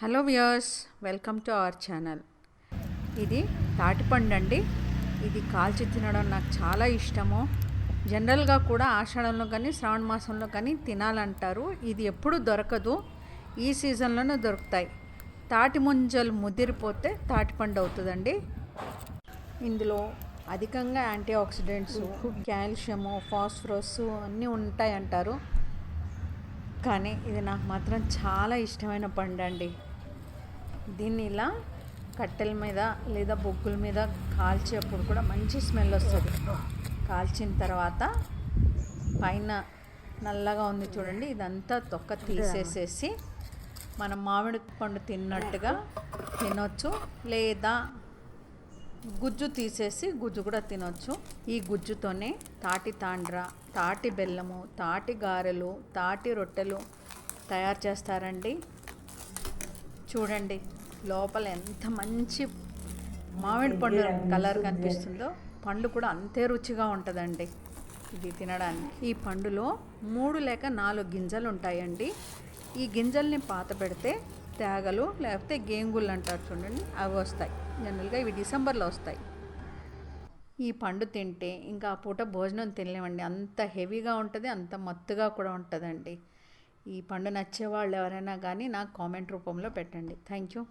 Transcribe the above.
Hello viewers welcome to our channel. ఇది తాటిపండు అండి. ఇది కాల్చి తినడం నాకు చాలా ఇష్టము. జనరల్గా కూడా ఆషాఢంలో కానీ శ్రావణ మాసంలో కానీ తినాలంటారు. ఇది ఎప్పుడు దొరకదు. ఈ సీజన్లోనే దొరుకుతాయి. తాటి ముంజలు ముదిరిపోతే తాటిపండు అవుతుందండి. ఇందులో అధికంగా యాంటీ ఆక్సిడెంట్స్ కాల్షియము ఫాస్ఫరస్ అన్నీ ఉంటాయి అంటారు కానీ ఇది నాకు మాత్రం చాలా ఇష్టమైన పండు అండి దీన్ని ఇలా కట్టెల మీద లేదా బొగ్గుల మీద కాల్చేప్పుడు కూడా మంచి స్మెల్ వస్తుంది. కాల్చిన తర్వాత పైన నల్లగా ఉంది చూడండి ఇదంతా తొక్క తీసేసేసి మనం మామిడి పండు తిన్నట్టుగా తినొచ్చు లేదా గుజ్జు తీసేసి గుజ్జు కూడా తినొచ్చు. ఈ గుజ్జుతోనే తాటి తాండ్ర తాటి బెల్లము తాటి గారెలు తాటి రొట్టెలు తయారు చేస్తారండి. చూడండి. లోపల ఎంత మంచి మామిడి పండు కలర్ కనిపిస్తుందో పండు కూడా అంతే రుచిగా ఉంటుందండి. ఇది తినడానికి. ఈ పండులో మూడు లేక నాలుగు గింజలు ఉంటాయండి. ఈ గింజల్ని పాత పెడితే తేగలు లేకపోతే గేంగులు అంటారు చూడండి అవి వస్తాయి. జనరల్గా ఇవి డిసెంబర్లో వస్తాయి. ఈ పండు తింటే ఇంకా ఆ పూట భోజనం తినలేమండి. అంత హెవీగా ఉంటుంది అంత మత్తుగా కూడా ఉంటుందండి. ఈ పండు నచ్చే వాళ్ళు ఎవరైనా కానీ నాకు కామెంట్ రూపంలో పెట్టండి. Thank you.